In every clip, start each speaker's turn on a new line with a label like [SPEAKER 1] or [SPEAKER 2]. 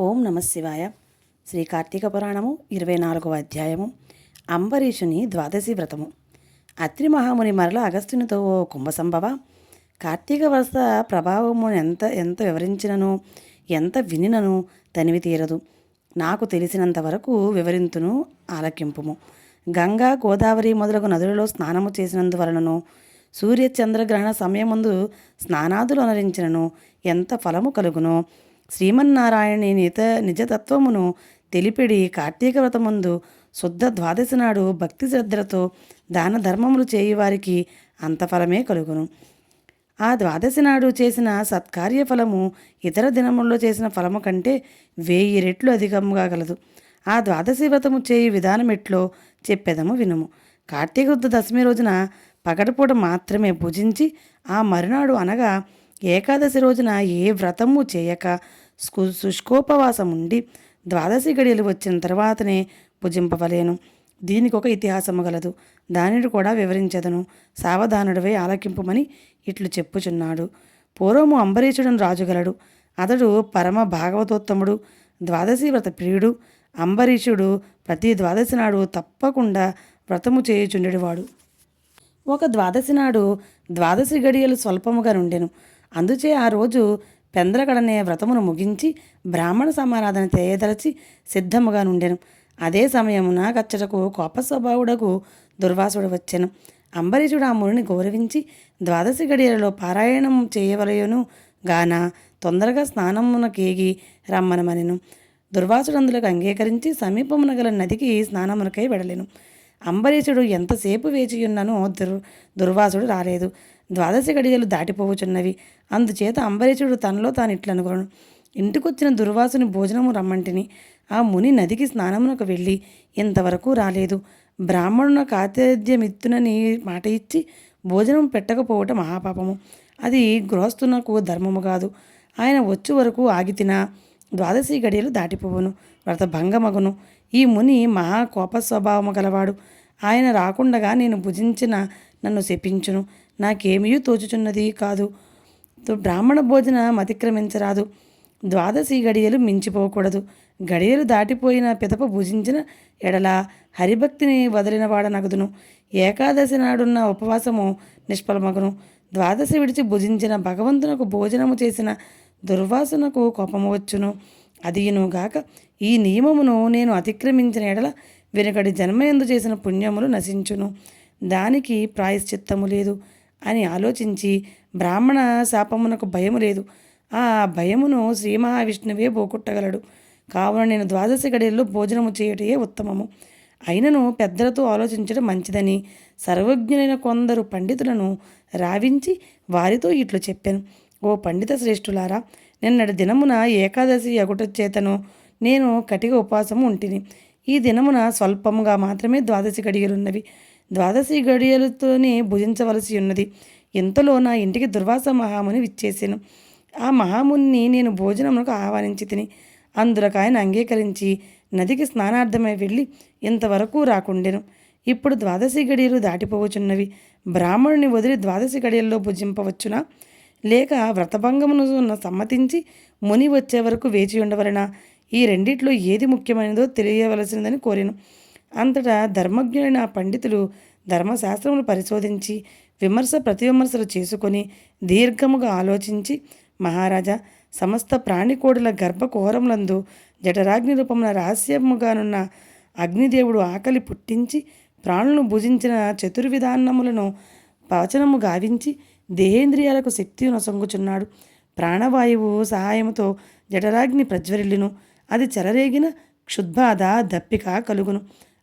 [SPEAKER 1] ఓం నమ శివాయ. శ్రీ కార్తీక పురాణము ఇరవై నాలుగవ అధ్యాయము. అంబరీషుని ద్వాదశి వ్రతము. అత్రి మహాముని మరల అగస్త్యునితో ఓ కుంభసంభవ. కార్తీక వరుస ప్రభావము ఎంత ఎంత వివరించినను ఎంత వినినను తనివి తీరదు. నాకు తెలిసినంత వరకు వివరింతును ఆలకింపుము. గంగా గోదావరి మొదలగు నదులలో స్నానము చేసినందువలనను సూర్య చంద్రగ్రహణ స్నానాదులు అనరించినను ఎంత ఫలము కలుగునో శ్రీమన్నారాయణి నిత నిజతత్వమును తెలిపిడి కార్తీక వ్రతమందు శుద్ధ ద్వాదశి నాడు భక్తి శ్రద్ధలతో దాన ధర్మములు చేయువారికి అంత ఫలమే కలుగును. ఆ ద్వాదశి నాడు చేసిన సత్కార్య ఫలము ఇతర దినముల్లో చేసిన ఫలము కంటే వెయ్యి రెట్లు అధికముగా కలదు ఆ ద్వాదశి వ్రతము చేయు విధానం ఎట్లో చెప్పేదము వినుము. కార్తీక వృద్ధ దశమి రోజున పగటిపూట మాత్రమే భుజించి ఆ మరునాడు అనగా ఏకాదశి రోజున ఏ వ్రతము చేయక శుష్కోపవాసం ఉండి ద్వాదశి గడియలు వచ్చిన తర్వాతనే భుజింపవలేను. దీనికి ఒక ఇతిహాసము గలదు. దానిని కూడా వివరించదను. సావధానుడివై ఆలకింపుమని ఇట్లు చెప్పుచున్నాడు. పూర్వము అంబరీషుడను రాజుగలడు అతడు పరమ భాగవతోత్తముడు ద్వాదశి వ్రత ప్రియుడు. అంబరీషుడు ప్రతి ద్వాదశి నాడు తప్పకుండా వ్రతము చేయుచుండెడివాడు. ఒక ద్వాదశి నాడు ద్వాదశి గడియలు స్వల్పముగా నుండెను. అందుచే ఆ రోజు పెందలకడనే వ్రతమును ముగించి బ్రాహ్మణ సమారాధన చేయదలచి సిద్ధముగా నుండెను. అదే సమయమున గచ్చటకు కోపస్వభావుడకు దుర్వాసుడు వచ్చెను. అంబరీషుడు ఆ మునిని గౌరవించి ద్వాదశి గడియలలో పారాయణం చేయవలయను గాన తొందరగా స్నానమున కేగి రమ్మనమనెను. దుర్వాసుడు అందులకు అంగీకరించి సమీపమున గల నదికి స్నానమునకై వెడలెను. అంబరీషుడు ఎంతసేపు వేచియున్ననో దుర్ దుర్వాసుడు రాలేదు. ద్వాదశి గడియలు దాటిపోవచున్నవి అందుచేత అంబరీషుడు తనలో తాను ఇట్లనుకోను ఇంటికొచ్చిన దుర్వాసుని భోజనము రమ్మంటిని. ఆ ముని నదికి స్నానమునకు వెళ్ళి ఇంతవరకు రాలేదు. బ్రాహ్మణున కాతేద్యమిత్తునని మాట ఇచ్చి భోజనం పెట్టకపోవటం మహాపాపము. అది గృహస్థునకు ధర్మము కాదు. ఆయన వచ్చు వరకు ఆగితినా ద్వాదశి గడియలు దాటిపోవును. వ్రత భంగమగును. ఈ ముని మహా కోప స్వభావము గలవాడు. ఆయన రాకుండగా నేను భుజించిన నన్ను శపించును. నాకేమీ తోచుచున్నది కాదు. తో బ్రాహ్మణ భోజనం అతిక్రమించరాదు ద్వాదశి గడియలు మించిపోకూడదు. గడియలు దాటిపోయిన పిదప భుజించిన ఎడల హరిభక్తిని వదిలిన వాడనగదును ఏకాదశి నాడున్న ఉపవాసము నిష్ఫలమగును. ద్వాదశి విడిచి భుజించిన భగవంతునకు భోజనము చేసిన దుర్వాసనకు కోపము వచ్చును. అదియునుగాక ఈ నియమమును నేను అతిక్రమించిన ఎడల వెనుకటి జన్మయందు చేసిన పుణ్యములు నశించును. దానికి ప్రాయశ్చిత్తము లేదు. అని ఆలోచించి బ్రాహ్మణ శాపమునకు భయము లేదు. ఆ భయమును శ్రీ మహావిష్ణువే పోగొట్టగలడు. కావున నేను ద్వాదశి గడియల్లో భోజనము చేయటయే ఉత్తమము. అయినను పెద్దలతో ఆలోచించడం మంచిదని సర్వజ్ఞులైన కొందరు పండితులను రావించి వారితో ఇట్లు చెప్పాను. ఓ పండిత శ్రేష్ఠులారా నిన్నటి దినమున ఏకాదశి ఎగుట చేతను నేను కటిక ఉపవాసము ఉంటిని. ఈ దినమున స్వల్పముగా మాత్రమే ద్వాదశి గడియలున్నవి. ద్వాదశి గడియలతోనే భుజించవలసి ఉన్నది. ఇంతలో నా ఇంటికి దుర్వాస మహాముని విచ్చేసాను. ఆ మహాముని నేను భోజనమునకు ఆహ్వానించి తిని అందులకు ఆయన అంగీకరించి నదికి స్నానార్థమై వెళ్ళి ఇంతవరకు రాకుండెను. ఇప్పుడు ద్వాదశి గడియలు దాటిపోవచున్నవి బ్రాహ్మణుని వదిలి ద్వాదశి గడియల్లో భుజింపవచ్చునా? లేక వ్రతభంగమును సమ్మతించి ముని వచ్చే వరకు వేచి ఉండవలన? ఈ రెండిట్లో ఏది ముఖ్యమైనదో తెలియవలసినదని కోరాను. అంతటా ధర్మజ్ఞులైన పండితులు ధర్మశాస్త్రములు పరిశోధించి విమర్శ ప్రతివిమర్శలు చేసుకొని దీర్ఘముగా ఆలోచించి మహారాజా సమస్త ప్రాణికోడుల గర్భకోరములందు జఠరాగ్ని రూపమున రహస్యముగానున్న అగ్నిదేవుడు ఆకలి పుట్టించి ప్రాణులను భుజించిన చతుర్విధానములను పవచనము గావించి దేహేంద్రియాలకు శక్తి నొసంగుచున్నాడు. ప్రాణవాయువు సహాయముతో జఠరాగ్ని ప్రజ్వరిల్లును. అది చెలరేగిన క్షుద్బాధ దప్పిక కలుగును.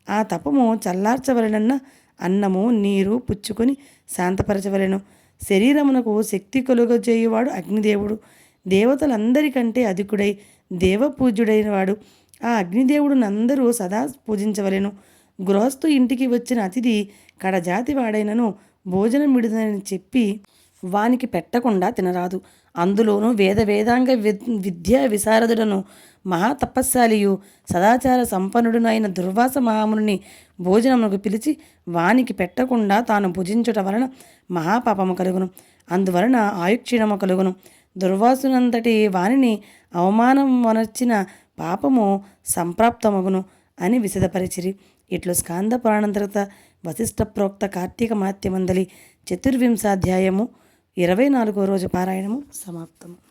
[SPEAKER 1] ఆ తపము చల్లార్చవలనన్న అన్నము నీరు పుచ్చుకొని శాంతపరచవలెను. శరీరమునకు శక్తి కలుగజేయువాడు అగ్నిదేవుడు. దేవతలందరికంటే అధికుడై దేవపూజ్యుడైన వాడు ఆ అగ్నిదేవుడునందరూ సదా పూజించవలెను. గృహస్థు ఇంటికి వచ్చిన అతిథి కడజాతి వాడైనను భోజనం విడుదలని చెప్పి వానికి పెట్టకుండా తినరాదు. అందులోనూ వేద వేదాంగ విద్యా విశారదుడను మహాతపస్శాలియు సదాచార సంపన్నుడునైన దుర్వాస మహాముని భోజనమునకు పిలిచి వానికి పెట్టకుండా తాను భుజించుట వలన మహాపాపము కలుగును. అందువలన ఆయుక్షీణము కలుగును. దుర్వాసునంతటి వానిని అవమానం వనర్చిన పాపము సంప్రాప్తమగును అని విశదపరిచిరి. ఇట్లు స్కాంద పురాణం తర్వాత వశిష్ఠ ప్రోక్త కార్తీక మాత్యమందలి చతుర్వింశాధ్యాయము ఇరవై నాలుగో రోజు పారాయణము సమాప్తము.